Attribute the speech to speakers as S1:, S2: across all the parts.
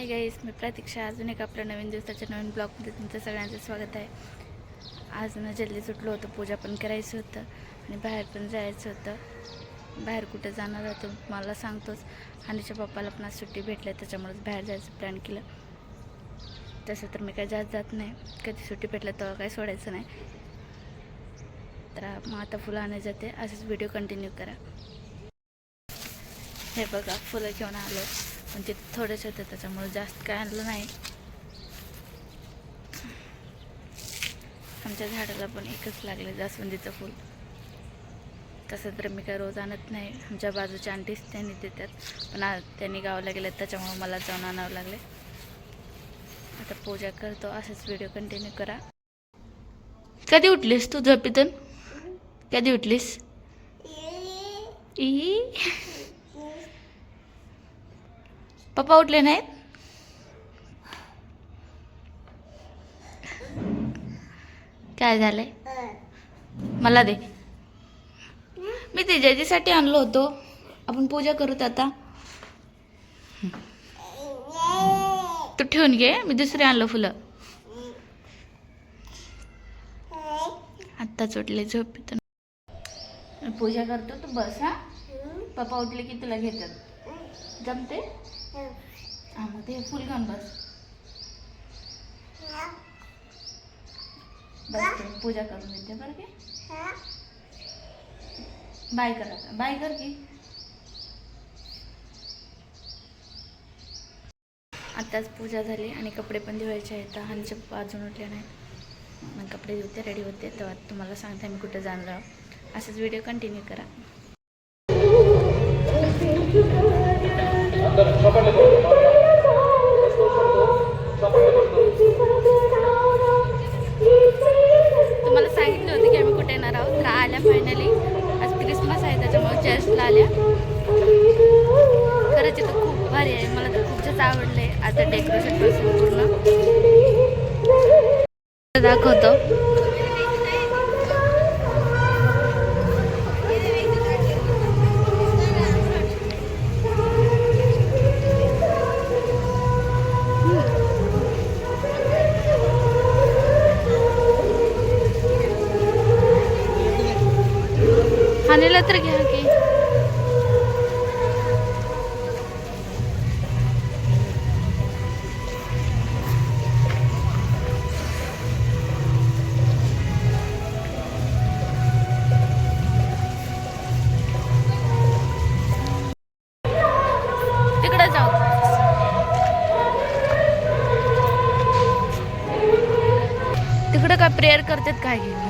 S1: Hi guys मी प्रतीक्षा. अजून एक आपल्या नवीन दिवसाच्या नवीन ब्लॉगमध्ये तुमचं सगळ्यांचं स्वागत आहे. आज ना जल्दी सुटलो होतं पूजा पण करायचं होतं आणि बाहेर पण जायचं होतं. बाहेर कुठं जाणार होतं मला सांगतोच हानीच्या पप्पाला पण आज सुट्टी भेटली त्याच्यामुळेच बाहेर जायचं प्लॅन केलं. तसं तर मी काय जात जात नाही. कधी सुट्टी भेटलं तेव्हा काही सोडायचं नाही. तर मग आता फुलं आणायला जाते. असंच व्हिडिओ कंटिन्यू करा. हे बघा फुलं घेऊन आलो. पण ते थोडेच होते त्याच्यामुळे जास्त काय आणलं नाही. आमच्या झाडाला पण एकच लागलं जास्वंदीचं फूल. तसं तर मी काय रोज आणत नाही. आमच्या बाजूच्या आंटीच त्यांनी देतात. पण आज त्यांनी गावाला गेलेत त्याच्यामुळे मला जाऊन आणावं लागले. आता पूजा करतो असंच व्हिडिओ कंटिन्यू करा. कधी उठलीस तू झोपेतून? कधी उठलीस? ई पप्पा उठले नाहीत? काय झालंय? मला दे. मी ते जजेसाठी आणलो होतो. आपण पूजा करूत आता. तू ठेवून घे मी दुसरे आणलं फुलं. आत्ताच उठले झोप पूजा करतो तू बस हा. पप्पा उठले की तुला घेतात. जमते? मग ते फुल घेऊन बस. बस पूजा करून देते बरं की? बाय कर बाय कर की. आत्ताच पूजा झाली आणि कपडे पण धुवायचे आहेत. हांचे अजून उठले नाही मग कपडे धुते रेडी होते. तेव्हा तुम्हाला सांगते मी कुठं जाणार आहोत. असंच व्हिडिओ कंटिन्यू करा. तुम्हाला सांगितलं होतं की आम्ही कुठे येणार आहोत. तर आल्या फायनली आज क्रिसमस आहे त्याच्यामुळे चर्चला आल्या. खरंच इथं खूप भारी आहे. मला तर खूप जास्त आवडले आता डेकोरेशनपासून पूर्ण. दाखवतो. हानेला तर घ्या की. जाऊ. तिकडं काय प्रेयर करतात काय घेऊन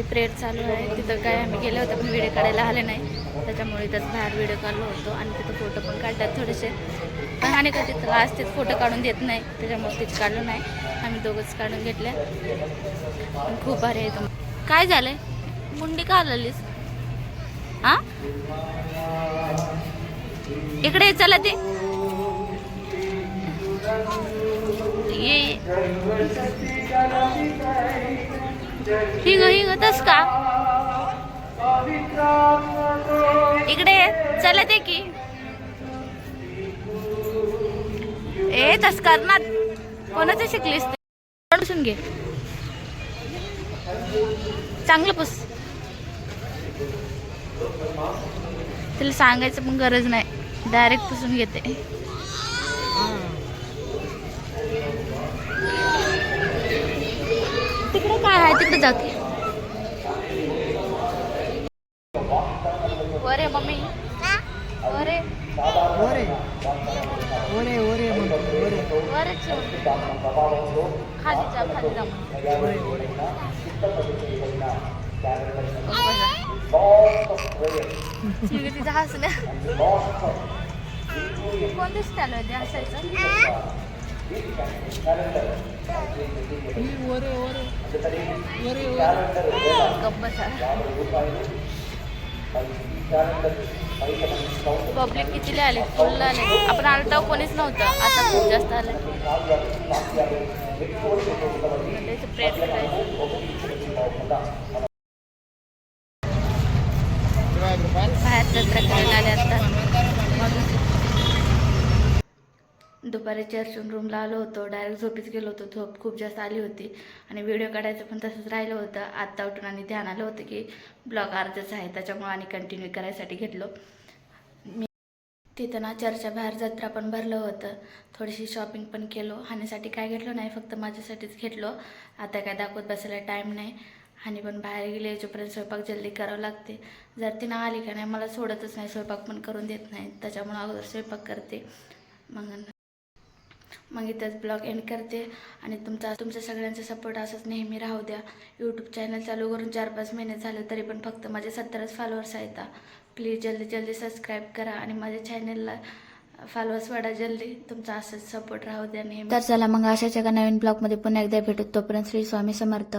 S2: म्हणजे
S1: मध्ये प्रेयर चालू आहे. तिथं काय आम्ही गेलो होतो पण व्हिडिओ काढायला आले नाही. त्याच्यामुळे इथंच बाहेर व्हिडिओ काढलो होतो आणि तिथं फोटो पण काढतात थोडेसे. पण आणि का तिथं लास्ट तिथं फोटो काढून देत नाही. त्याच्यामुळे तिथं काढलो नाही. आम्ही दोघंच काढून घेतले पण खूप भारी आहे. तुम्ही काय झालंय? मुंडी का आलेलीस हा इकडे चला ते. ये. हिंग ही ही तस का? इकडे ये. चला ते की. ए तस करणार. कोणाचं शिकलीस ते? घे. चांगलं पुस. तिला सांगायचं पण गरज नाही. डायरेक्ट पुसून घेते. काय आहे तिकडे जाते वर आहे मम्मी वर. आहे
S3: ओरे ओरे ओरे म्हणतो ओरे
S1: वरच खाली जा खाली जा
S3: ओरे ओरे
S1: तिचं हसण्या कोणतं स्टाईल होते हसायचं?
S3: ही ओरे ओरे
S1: पब्लिक कितीला आले? फुल आले. आपण आलो तेव्हा कोणीच नव्हतं. आता खूप जास्त आलं. त्याचं प्रेट करायचं बाहेर जत्रा करायला आले आता दुपारी चर्चून रूमला आलो होतो. डायरेक्ट झोपीच गेलो होतो. झोप खूप जास्त आली होती. आणि व्हिडिओ काढायचं पण तसंच राहिलं होतं. आत्ता उठून आणि ध्यान आलं होतं की ब्लॉग अर्धच आहे. त्याच्यामुळे आणि कंटिन्यू करायसाठी घेतलो. मी तिथं ना चर्चच्या बाहेर जत्रा पण भरलं होतं. थोडीशी शॉपिंग पण केलो. हाण्यासाठी काय घेतलं नाही फक्त माझ्यासाठीच घेतलो. आता काय दाखवत बसायला टाईम नाही. आणि पण बाहेर गेले. याच्यापर्यंत स्वयंपाक जल्दी करावं लागते. जर ती ना आली का नाही मला सोडतच नाही. स्वयंपाक पण करून देत नाही. त्याच्यामुळं अगोदर स्वयंपाक करते. मग मग इथंच ब्लॉग एंड करते. आणि तुमचा तुमच्या सगळ्यांचा सपोर्ट असंच नेहमी राहू द्या. यूट्यूब चॅनल चालू करून चार पाच महिने झाले तरी पण फक्त माझे सत्तरच फॉलोअर्स आहेत. प्लीज जल्दी जल्दी सबस्क्राईब करा आणि माझ्या चॅनलला फॉलोअर्स वाढा जल्दी. तुमचा असंच सपोर्ट राहू द्या नेहमी. तर चला मग अशाच एका नवीन ब्लॉगमध्ये पुन्हा एकदा भेटू. तोपर्यंत श्री स्वामी समर्थ.